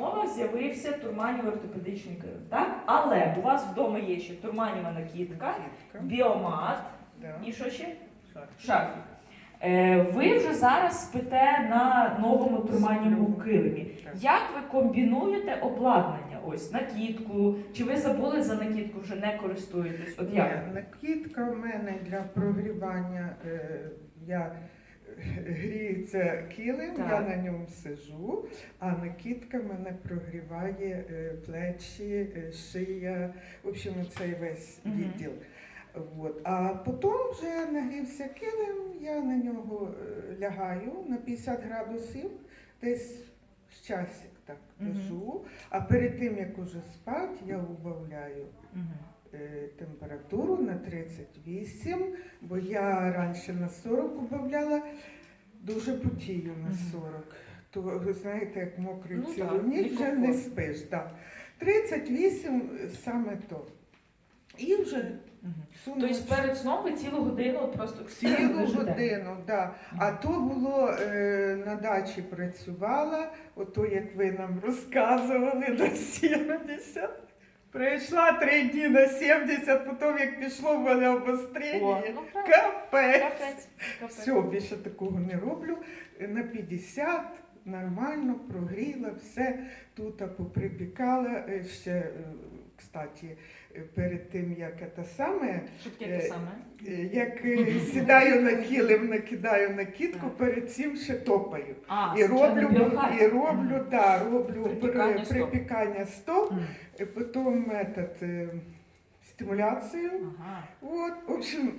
умовах з'явився турманів ортопедичний килим. Так? Але у вас вдома є ще турманіва накидка, біомат Да. і що ще? Шарф. Шарфік. Е, ви вже зараз спите на новому турманівому килимі. Як ви комбінуєте обладнання? Ось накидку, чи ви забули за накидку, вже не користуєтесь? От як? Накидка в мене для прогрівання. е, Я гріється килим, Так. я на ньому сиджу, а накидка мене прогріває е, плечі, е, шия, в общем, цей весь відділ. От. А потім вже нагрівся килим, я на нього е, лягаю на 50 градусів, десь з часик так лежу. А перед тим як уже спати, я убавляю Мгм. Е, температуру на 38, бо я раніше на 40 убавляла, дуже потію на 40. То ви знаєте, як мокрий Ну цілу ніч вже не спиш. Так. 38 саме то. І вже. Тобто перед сном ви цілу годину просто Цілу годину, да. А то було е, на дачі працювала, ото як ви нам розказували до 70. Прийшла три дні на 70, потім як пішло в мене обострення. ну Капець. капець, капець. Все, більше такого не роблю. На 50 нормально прогріла, все тут поприпікала. Е, Ще, е, кстати, е, перед тим як це саме. Те саме? Е, Як е, сідаю на килим, накидаю накидку, перед цим ще топаю. А, І роблю, і роблю, да, роблю Припікання при- припікання стоп, і потім метод е, стимуляцію. Ага. От, в общем,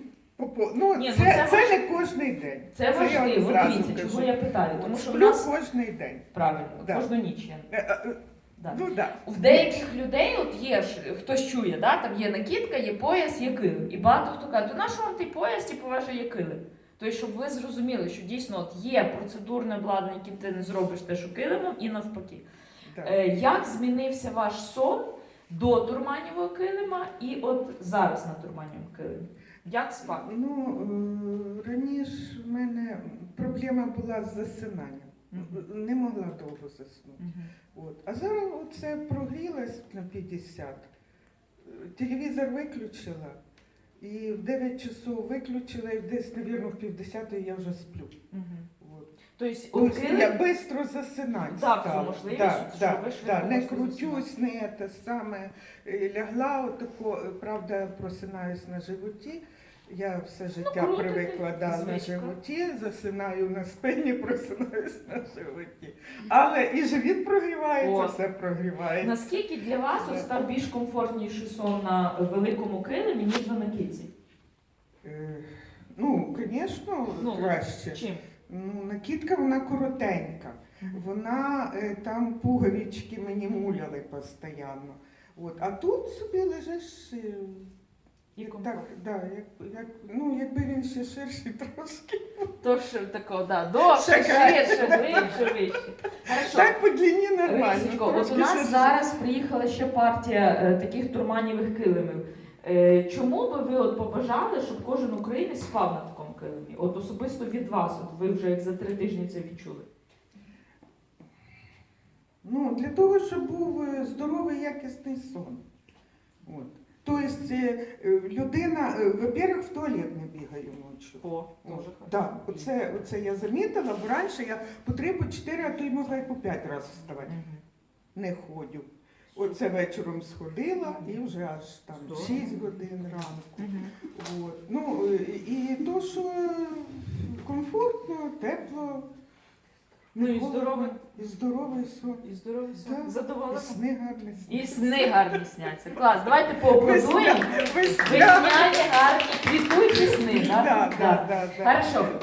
ну, Ні, ну це, це це, важ- не кожний день. Це вам важливо, дивіться, чого я питаю. Тому що Сплю нас кожний день. правильно, Да. кожну ніч. я- Е, е, е, Да. Ну да. В деяких людей от є ж хтось чує, да? там є накидка, є пояс, є килим. І багато хто каже, то на що вам той пояс, типу, ваше є килим? Тобто, щоб ви зрозуміли, що дійсно от є процедурне обладнання, яким ти не зробиш те, що килимом, і навпаки. да. Е, як змінився ваш сон до турманівого килима і от зараз на турманівому килимі? Як спати? Ну, е, раніше в мене проблема була з засинанням. Не могла довго заснути. От. А зараз це прогрілась на 50. Е, Телевізор виключила. І в 9 часов виключила, і десь, мабуть, в півдесятої я вже сплю. Мгм. От. Тобто, Тобто я швидко засинати Так, це можливість, Да, що да, ви швидко да, не крутюсь, не те саме. Лягла отако, правда, просинаюсь на животі. Я все життя Ну, привикла да, на животі, засинаю на спині, просинаюсь на животі. Але і живіт прогрівається, О. все прогрівається. Наскільки для вас ось став більш комфортніший сон на великому килимі, ніж на накидці? Е, Ну, звісно, Ну, краще. Чим? Ну, накидка вона коротенька. Вона е, там пуговички мені муляли постійно. От. А тут собі лежиш. Е, так, да, як, як, ну, якби він ще ширший трошки. Тож такого, да, довше, краще. вище, вище. Хорошо. Так по длині нормально. От у нас ще зараз приїхала ще партія е, таких турманівих килимів. Е, чому би ви от побажали, щоб кожен українець спав на такому килимі? От особисто від вас, от ви вже як за три тижні це відчули. Ну, для того, щоб був е, здоровий, якісний сон. От. Тобто людина, е, во-первых, в туалет не бігає ночі. О, От, да, оце, оце я замітила, бо раніше я по три, по чотири, а то й могла і по п'ять разів вставати. Не ходжу. Оце вечором сходила і вже аж там Здорово. 6 годин ранку. От. Ну, і то, що Ну і здоровий. І здоровий сон. І здоровий Да. сон. І сни гарні. І сни гарні сняться. Клас, давайте поаплодуємо. Весня- весня. Весняні гарні, квітуючі сни, Да, так? да, да, да. Хорошо.